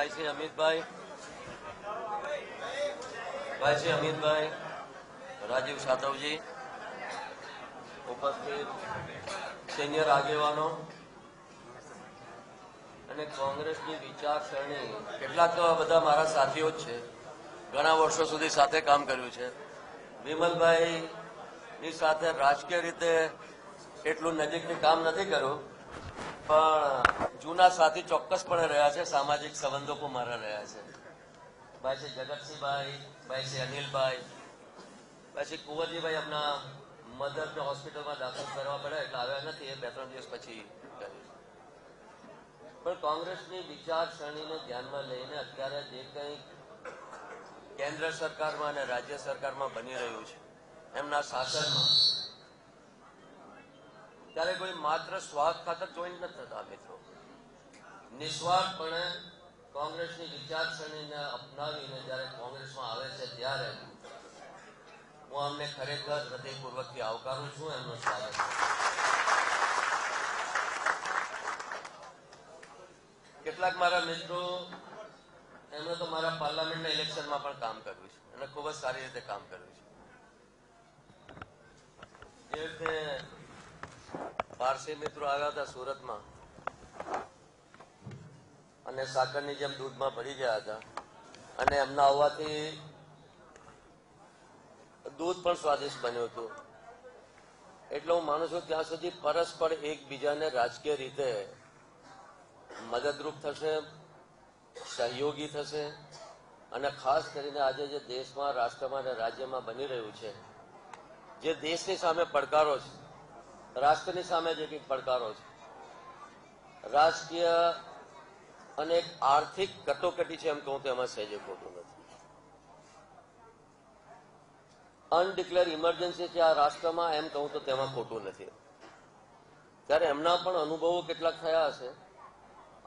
ભાઈ શ્રી અમિતભાઈ. ભાઈ અમિતભાઈ. રાજીવ સાતવજી. ઉપસ્થિત સિનિયર આગેવાનો. અને કોંગ્રેસની વિચારસરણી કેટલાક તો બધા મારા સાથીઓ જ છે. ઘણા વર્ષો સુધી સાથે કામ કર્યું છે. વિમલભાઈ ની સાથે રાજકીય રીતે એટલું નજીકથી કામ નથી કર્યું. પણ જૂના સાથી ચોક્કસપણે રહ્યા છે, સામાજિક સંબંધો મારા રહ્યા છે. ભાઈ શ્રી જગતસિંહભાઈ ભાઈ શ્રી અનિલભાઈ ભાઈ શ્રી કુંવરજીભાઈ એમના મધરને હોસ્પિટલમાં દાખલ કરવા પડ્યા એટલે આવ્યા નથી, એ બે ત્રણ દિવસ પછી પણ કોંગ્રેસની વિચારસરણીને ધ્યાનમાં લઈને અત્યારે જે કંઈ કેન્દ્ર સરકારમાં અને રાજ્ય સરકારમાં બની રહ્યું છે, એમના શાસનમાં, ત્યારે કોઈ માત્ર સ્વાર્થ ખાતર જોઈન્ટ નથી થતા મિત્રો. નિસ્વાર્થપણે કોંગ્રેસની વિચારસરણીને અપનાવીને જ્યારે કોંગ્રેસમાં આવે છે ત્યારે હું અમને ખરેખર હૃદયપૂર્વકથી આવકારું છું, એમનું સ્વાગત. કેટલાક મારા મિત્રો, એમણે તો મારા પાર્લામેન્ટના ઇલેક્શનમાં પણ કામ કર્યું છે અને ખૂબ જ સારી રીતે કામ કર્યું છે જે રીતે પારસી મિત્રો આવ્યા હતા સુરતમાં અને સાકરની જેમ દૂધમાં ભરી ગયા હતા. અને એમના આવવાથી દૂધ પણ સ્વાદિષ્ટ બન્યું હતું. એટલે હું માનું છું ત્યાં સુધી પરસ્પર એકબીજાને રાજકીય રીતે મદદરૂપ થશે, સહયોગી થશે અને ખાસ કરીને આજે જે દેશમાં, રાષ્ટ્રમાં અને રાજ્યમાં બની રહ્યું છે, જે દેશની સામે પડકારો છે, રાષ્ટ્રની સામે જે કંઈક પડકારો છે રાજકીય અને એક આર્થિક કટોકટી છે એમ કહું તો એમાં સહેજે ખોટું નથી. અનડિક્લેર ઇમરજન્સી છે આ રાષ્ટ્રમાં, એમ કહું તો તેમાં ખોટું નથી. ત્યારે એમના પણ અનુભવો કેટલાક થયા હશે.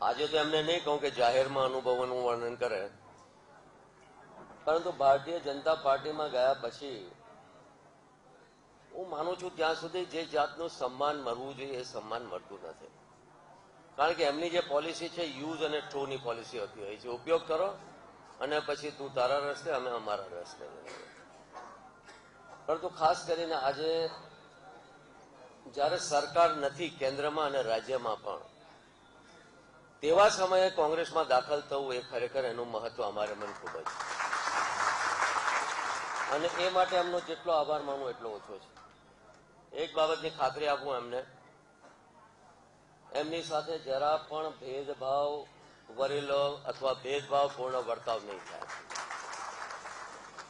આજે તો એમને નહીં કહું કે જાહેરમાં અનુભવોનું વર્ણન કરે. પરંતુ ભારતીય જનતા પાર્ટીમાં ગયા પછી હું માનું છું ત્યાં સુધી જે જાતનું સન્માન મળવું જોઈએ એ સન્માન મળતું નથી. કારણ કે એમની જે પોલિસી છે, યુઝ અને થ્રોની પોલિસી હોતી. હોય છે ઉપયોગ કરો અને પછી તું તારા રસ્તે, અમે અમારા રસ્તે. પરંતુ ખાસ કરીને આજે જ્યારે સરકાર નથી કેન્દ્રમાં અને રાજ્યમાં પણ, તેવા સમયે કોંગ્રેસમાં દાખલ થવું એ ખરેખર એનું મહત્વ અમારે મન ખૂબ જ અને એ માટે એમનો જેટલો આભાર માનું એટલો ઓછો છે. એક બાબતની ખાતરી આપું એમને. એમની સાથે જરા પણ ભેદભાવ, વરેલો અથવા ભેદભાવ પૂર્ણ વર્તાવ નહીં થાય.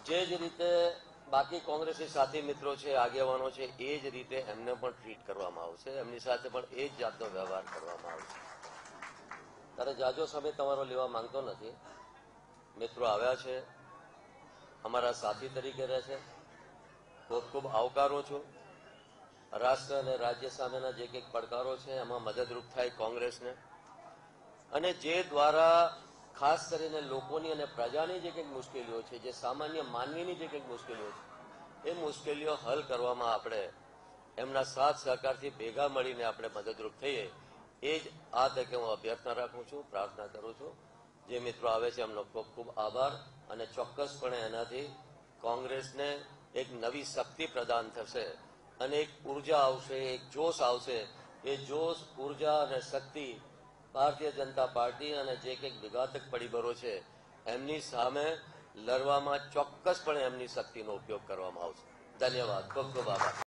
જે જ રીતે બાકી કોંગ્રેસી સાથી મિત્રો છે, આગેવાનો છે, એ જ રીતે એમને પણ ટ્રીટ કરવામાં આવશે. એમની સાથે પણ એ જ જાતનો વ્યવહાર કરવામાં આવશે. ત્યારે જાજો સમય તમારો લેવા માંગતો નથી. મિત્રો આવ્યા છે. અમારા સાથી તરીકે રહે છે. ખૂબ ખૂબ આવકારો છું. રાષ્ટ્ર અને રાજ્ય સામેના જે કંઈક પડકારો છે, એમાં મદદરૂપ થાય કોંગ્રેસને. અને જે દ્વારા ખાસ કરીને લોકોની અને પ્રજાની જે કંઈક મુશ્કેલીઓ છે, જે સામાન્ય માનવીની જે કંઈક મુશ્કેલીઓ છે, એ મુશ્કેલીઓ હલ કરવામાં આપણે એમના સાથ સહકારથી ભેગા મળીને આપણે મદદરૂપ થઈએ, એ જ આ તકે હું અભ્યર્થના રાખું છું, પ્રાર્થના કરું છું. જે મિત્રો આવે છે, એમનો ખૂબ ખૂબ આભાર અને ચોક્કસપણે એનાથી કોંગ્રેસને એક નવી શક્તિ પ્રદાન થશે. અને એક ઊર્જા આવશે, એક જોશ આવશે એ જોશ, ઊર્જા અને શક્તિ ભારતીય જનતા પાર્ટી અને જે કંઈક વિઘાતક પરિબળો છે, એમની સામે લડવામાં ચોક્કસપણે એમની શક્તિનો ઉપયોગ કરવામાં આવશે. ધન્યવાદ. ખૂબ ખૂબ આભાર.